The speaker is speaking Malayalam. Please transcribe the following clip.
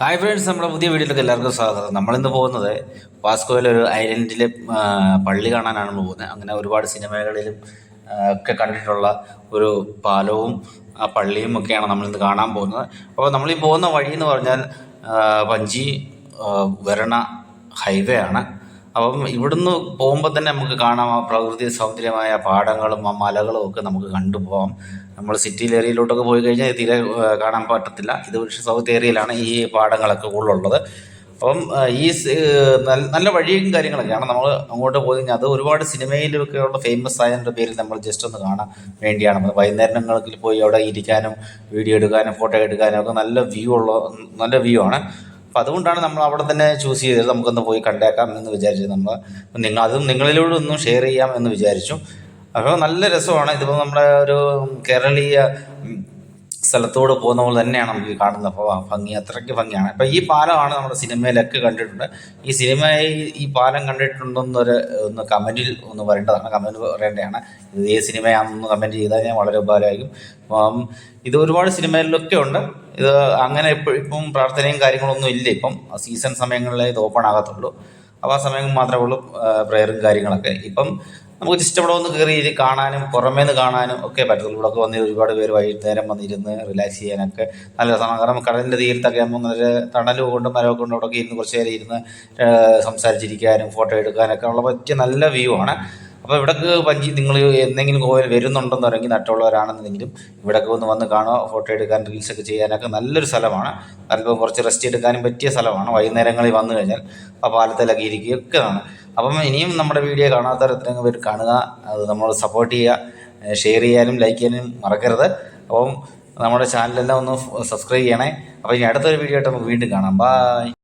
ഹായ് ഫ്രണ്ട്സ് നമ്മുടെ പുതിയ വീഡിയോയിലേക്ക് എല്ലാവർക്കും സ്വാഗതം. നമ്മളിന്ന് പോകുന്നത് വാസ്കോയിലെ ഒരു ഐലൻഡിലെ പള്ളി കാണാനാണ് നമ്മൾ പോകുന്നത്. അങ്ങനെ ഒരുപാട് സിനിമകളിലും ഒക്കെ കണ്ടിട്ടുള്ള ഒരു പാലവും ആ പള്ളിയും ഒക്കെയാണ് നമ്മളിന്ന് കാണാൻ പോകുന്നത്. അപ്പോൾ നമ്മളീ പോകുന്ന വഴി എന്ന് പറഞ്ഞാൽ പഞ്ചി വരണ ഹൈവേ ആണ്. അപ്പം ഇവിടുന്ന് പോകുമ്പോൾ തന്നെ നമുക്ക് കാണാം ആ പ്രകൃതി സൗന്ദര്യമായ പാടങ്ങളും ആ മലകളും ഒക്കെ നമുക്ക് കണ്ടുപോകാം നമ്മൾ സിറ്റിയിൽ ഏരിയയിലോട്ടൊക്കെ പോയി കഴിഞ്ഞാൽ തീരെ കാണാൻ പറ്റത്തില്ല. ഇത് പക്ഷേ സൗത്ത് ഏരിയയിലാണ് ഈ പാടങ്ങളൊക്കെ കൂടുതലുള്ളത്. അപ്പം ഈ നല്ല- വഴിയും കാര്യങ്ങളൊക്കെയാണ് നമ്മൾ അങ്ങോട്ട് പോയി കഴിഞ്ഞാൽ അത് ഒരുപാട് സിനിമയിലൊക്കെ ഉള്ള ഫേമസ് ആയതിന്റെ പേരിൽ നമ്മൾ ജസ്റ്റ് ഒന്ന് കാണാൻ വേണ്ടിയാണ്. വൈകുന്നേരങ്ങളിൽ പോയി അവിടെ ഇരിക്കാനും വീഡിയോ എടുക്കാനും ഫോട്ടോ എടുക്കാനും ഒക്കെ നല്ല വ്യൂ ഉള്ള നല്ല വ്യൂ ആണ്. അപ്പോൾ അതുകൊണ്ടാണ് നമ്മൾ അവിടെ തന്നെ ചൂസ് ചെയ്തത്. നമുക്കൊന്ന് പോയി കണ്ടേക്കാം എന്ന് വിചാരിച്ചു നമ്മൾ നിങ്ങൾ അതും നിങ്ങളിലൂടെ ഒന്നും ഷെയർ ചെയ്യാം എന്ന് വിചാരിച്ചു. അപ്പോൾ നല്ല രസമാണ്. ഇതിപ്പോൾ നമ്മുടെ ഒരു കേരളീയ സ്ഥലത്തോട് പോകുന്ന പോലെ തന്നെയാണ് നമുക്ക് കാണുന്നത്. അപ്പോൾ ഭംഗി അത്രയ്ക്ക് ഭംഗിയാണ്. അപ്പോൾ ഈ പാലമാണ് നമ്മുടെ സിനിമയിലൊക്കെ കണ്ടിട്ടുണ്ട്. ഈ സിനിമയിൽ ഈ പാലം കണ്ടിട്ടുണ്ടെന്നൊരു ഒന്ന് കമന്റിൽ ഒന്ന് വരേണ്ടതാണ് കമന്റ് പറയേണ്ടതാണ്. ഇത് ഏത് സിനിമയാണെന്ന് കമന്റ് ചെയ്താൽ ഞാൻ വളരെ ഉപകാരമായിരിക്കും. അപ്പം ഇത് ഒരുപാട് സിനിമയിലൊക്കെ ഉണ്ട്. ഇത് അങ്ങനെ ഇപ്പം ഇപ്പം പ്രാർത്ഥനയും കാര്യങ്ങളൊന്നും ഇല്ല ഇപ്പം. സീസൺ സമയങ്ങളിലേ ഇത് ഓപ്പൺ ആകത്തുള്ളൂ. അപ്പോൾ ആ സമയം മാത്രമേ ഉള്ളൂ പ്രെയറും കാര്യങ്ങളൊക്കെ. ഇപ്പം നമുക്ക് ജസ്റ്റ് അവിടെ ഒന്ന് കയറി കാണാനും പുറമേ നിന്ന് കാണാനും ഒക്കെ പറ്റും. ഇവിടെ ഒക്കെ വന്ന് ഒരുപാട് പേര് വൈകുന്നേരം വന്നിരുന്ന് റിലാക്സ് ചെയ്യാനൊക്കെ നല്ല രസമാണ്. കാരണം കടലിന്റെ തീരത്തൊക്കെ ആകുമ്പോൾ നല്ല തണൽ കൊണ്ടും മരമൊക്കെ കൊണ്ടും അവിടെ ഇരുന്ന് കുറച്ച് നേരം ഇരുന്ന് സംസാരിച്ചിരിക്കാനും ഫോട്ടോ എടുക്കാനൊക്കെ ഉള്ള പറ്റിയ നല്ല വ്യൂ ആണ്. അപ്പോൾ ഇവിടേക്ക് പഞ്ചി നിങ്ങൾ എന്തെങ്കിലും കോവിൽ വരുന്നുണ്ടെന്നുണ്ടെങ്കിൽ നട്ടുള്ളവരാണെന്നുണ്ടെങ്കിലും ഇവിടേക്ക് ഒന്ന് വന്ന് കാണുക ഫോട്ടോ എടുക്കാൻ റീൽസൊക്കെ ചെയ്യാനൊക്കെ നല്ലൊരു സ്ഥലമാണ്. അല്പം കുറച്ച് റെസ്റ്റ് എടുക്കാനും പറ്റിയ സ്ഥലമാണ് വൈകുന്നേരങ്ങളിൽ വന്നു കഴിഞ്ഞാൽ. ആ പാലത്തിലൊക്കെ ഇരിക്കുകയൊക്കെ ആണ്. അപ്പം ഇനിയും നമ്മുടെ വീഡിയോ കാണാത്തവർ എത്രയും പേര് കാണുക അത് നമ്മൾ സപ്പോർട്ട് ചെയ്യുക ഷെയർ ചെയ്യാനും ലൈക്ക് ചെയ്യാനും മറക്കരുത്. അപ്പം നമ്മുടെ ചാനലെല്ലാം ഒന്ന് സബ്സ്ക്രൈബ് ചെയ്യണേ. അപ്പോൾ ഇനി അടുത്തൊരു വീഡിയോ ആയിട്ട് നമുക്ക് വീണ്ടും കാണാം. ബായ്